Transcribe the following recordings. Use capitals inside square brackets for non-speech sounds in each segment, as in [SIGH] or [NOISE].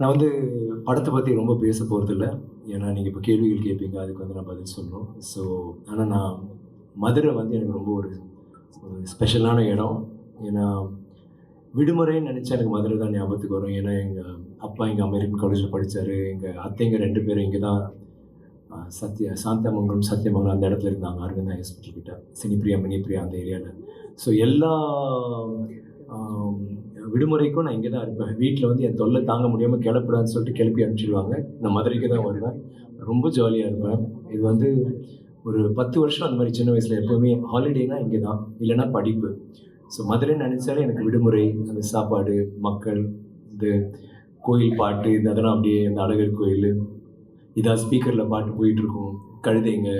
நான் வந்து படத்தை பற்றி ரொம்ப பேச போகிறதில்ல ஏன்னா நீங்கள் இப்போ கேள்விகள் கேட்பீங்க அதுக்கு வந்து நான் பதில் சொல்லணும். ஸோ ஆனால் நான் மதுரை வந்து எனக்கு ரொம்ப ஒரு ஒரு ஸ்பெஷலான இடம். ஏன்னா விடுமுறைன்னு நினச்சா எனக்கு மதுரை தான் ஞாபகத்துக்கு வரும். ஏன்னா எங்கள் அப்பா எங்கள் அமெரிக்கன் காலேஜில் படித்தார் எங்கள் அத்தைங்க ரெண்டு பேரும் இங்கே தான் சத்ய சாந்தமங்கலம் சத்தியமங்கலம் அந்த இடத்துல இருந்தாங்க. அரவிந்தா ஹாஸ்பிட்டல் கிட்ட. சினிப்பிரியா மினிப்பிரியா அந்த ஏரியாவில் ஸோ எல்லா விடுமுறைக்கும் நான் இங்கே தான் இருப்பேன். வீட்டில் வந்து என் தொல்லை தாங்க முடியாமல் கிளப்பிடான்னு சொல்லிட்டு கிளப்பி அனுப்பிச்சிடுவாங்க நான் மதுரைக்கு தான் வருவேன். ரொம்ப ஜாலியாக இருப்பேன். இது வந்து ஒரு பத்து வருஷம் அந்த மாதிரி சின்ன வயசில் எப்போவுமே ஹாலிடேனா இங்கே தான் இல்லைன்னா படிப்பு. ஸோ மதுரைன்னு நினச்சாலே எனக்கு விடுமுறை அந்த சாப்பாடு மக்கள் இது கோயில் பாட்டு இந்த அதெல்லாம் அப்படியே இந்த அழகர் கோயில். இதாக ஸ்பீக்கரில் பாட்டு போயிட்டுருக்கும் கழுதைங்க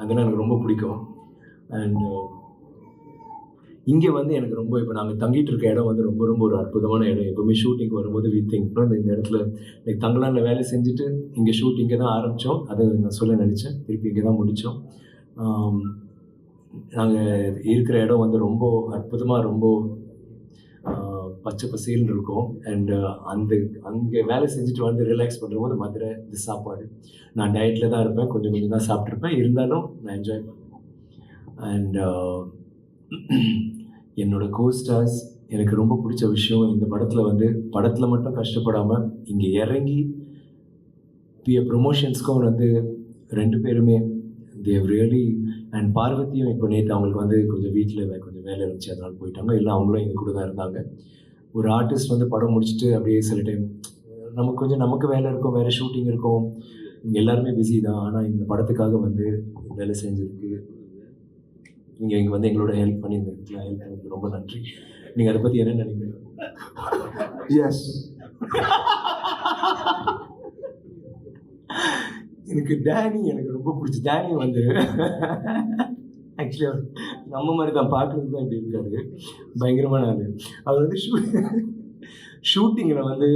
அதெல்லாம் எனக்கு ரொம்ப பிடிக்கும். அண்ட் இங்கே வந்து எனக்கு ரொம்ப இப்போ நாங்கள் தங்கிட்டு இருக்க இடம் வந்து ரொம்ப ரொம்ப ஒரு அற்புதமான இடம். எப்பவுமே ஷூட்டிங் வரும்போது வி திங்க் இந்த இடத்துல லைக் தங்கலான்ல வேலை செஞ்சுட்டு இங்கே ஷூட் இங்கே தான் ஆரம்பித்தோம் அதை நான் சொல்ல நினச்சேன். திருப்பி இங்கே தான் முடித்தோம் நாங்கள் இருக்கிற இடம் வந்து ரொம்ப அற்புதமாக ரொம்ப பச்சை பசேல்னு இருக்கும். அண்ட் அந்த அங்கே வேலை செஞ்சுட்டு வந்து ரிலாக்ஸ் பண்ணும்போது மதுரை இந்த சாப்பாடு. நான் டயட்டில் தான் இருப்பேன். கொஞ்சம் கொஞ்சம் தான் சாப்பிட்ருப்பேன் இருந்தாலும் நான் என்ஜாய் பண்ணுவேன் அண்ட் [CLEARS THROAT] என்னோட கோஸ்டார்ஸ் எனக்கு ரொம்ப பிடிச்ச விஷயம் இந்த படத்தில் வந்து படத்தில் மட்டும் கஷ்டப்படாமல் இங்கே இறங்கி பிஎ ப்ரொமோஷன்ஸ்க்கும் வந்து ரெண்டு பேருமே தேவ் ரியலி அண்ட் பார்வதியும் இப்போ நேற்று அவங்களுக்கு வந்து கொஞ்சம் வீட்டில் கொஞ்சம் வேலை இருந்துச்சு அதனால் போயிட்டாங்க. இல்லை அவங்களும் எங்கள் கூட தான் இருந்தாங்க. ஒரு ஆர்டிஸ்ட் வந்து படம் முடிச்சுட்டு அப்படியே சில டைம் நமக்கு கொஞ்சம் நமக்கு வேலை இருக்கும் வேறு ஷூட்டிங் இருக்கும். இங்கே எல்லாருமே பிஸி தான். ஆனால் இந்த படத்துக்காக வந்து வேலை செஞ்சதுக்கு நீங்கள் இங்கே வந்து எங்களோட ஹெல்ப் பண்ணி இந்த இடத்துல ஹெல்ப் பண்ணி ரொம்ப நன்றி. நீங்கள் அதை பற்றி என்ன நினைக்கிறீங்க? எஸ் எனக்கு டேனி எனக்கு ரொம்ப பிடிச்சி டேனி வந்து ஆக்சுவலி நம்ம மாதிரி தான் பார்க்குறது தான் இப்படி இருக்காரு. பயங்கரமான ஆள். அவர் வந்து ஷூ ஷூட்டிங்கில் வந்து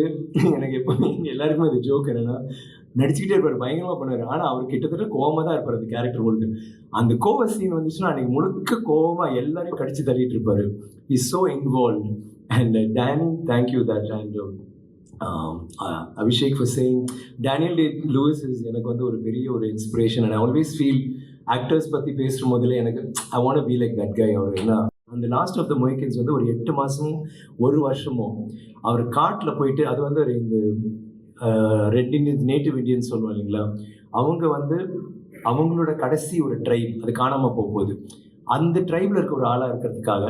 எனக்கு எப்போ எல்லாருக்குமே அது ஜோக் என்னென்னா நடிச்சுக்கிட்டே இருப்பார் பயங்கரமாக பண்ணுவார். ஆனால் அவர் கிட்டத்தட்ட கோவமாக தான் இருப்பார் அந்த கேரக்டர் முழுக்க. அந்த கோவ சீன் வந்துச்சுன்னா அன்றைக்கி முழுக்க கோவமாக எல்லாரையும் கடிச்சு தள்ளிட்டு இருப்பார். Is so involve and Danny thank you that and Abhishek for saying Daniel Day Lewis is எனக்கு வந்து ஒரு பெரிய ஒரு inspiration and always feel actors பற்றி பேசும் போதில் எனக்கு I want be like that guy அவர். ஏன்னா அந்த லாஸ்ட் ஆஃப் த மொய்கின்ஸ் வந்து ஒரு எட்டு மாதமும் ஒரு வருஷமும் அவர் காட்டில் போயிட்டு அது வந்து ஒரு இந்த ரெட் இண்டியன்ஸ் நேட்டிவ் இண்டியன்ஸ் சொல்லுவோம் இல்லைங்களா? அவங்க வந்து அவங்களோட கடைசி ஒரு ட்ரைப் அது காணாமல் போகும்போது. அந்த ட்ரைபில் இருக்க ஒரு ஆளாக இருக்கிறதுக்காக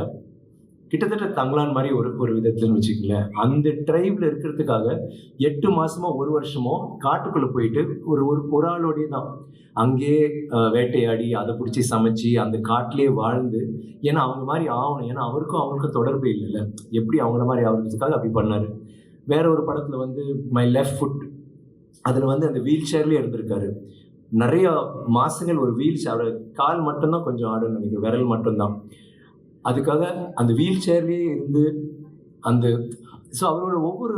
கிட்டத்தட்ட தங்களான் மாதிரி ஒரு ஒரு விதத்துலன்னு வச்சுக்கங்களேன். அந்த ட்ரைபில் இருக்கிறதுக்காக எட்டு மாதமோ ஒரு வருஷமோ காட்டுக்குள்ளே போயிட்டு ஒரு ஒரு ஒரு ஆளோடைய தான். அங்கேயே வேட்டையாடி அதை பிடிச்சி சமைச்சு அந்த காட்டிலேயே வாழ்ந்து ஏன்னா அவங்க மாதிரி ஆகணும். ஏன்னா அவருக்கும் அவங்களுக்கும் தொடர்பு இல்லைல்ல. எப்படி அவங்கள மாதிரி ஆகிறதுக்காக அப்படி பண்ணாரு. வேற ஒரு படத்தில் வந்து மை லெஃப்ட் ஃபுட் அதில் வந்து அந்த வீல் சேர்லேயே இருந்திருக்காரு. நிறைய மாசங்கள் ஒரு வீல் சேர் கால் மட்டும்தான் கொஞ்சம் ஆடுன்னு நினைக்கிறேன். விரல் மட்டும்தான். அதுக்காக அந்த வீல் சேர்லேயே இருந்து அந்த ஸோ அவரோட ஒவ்வொரு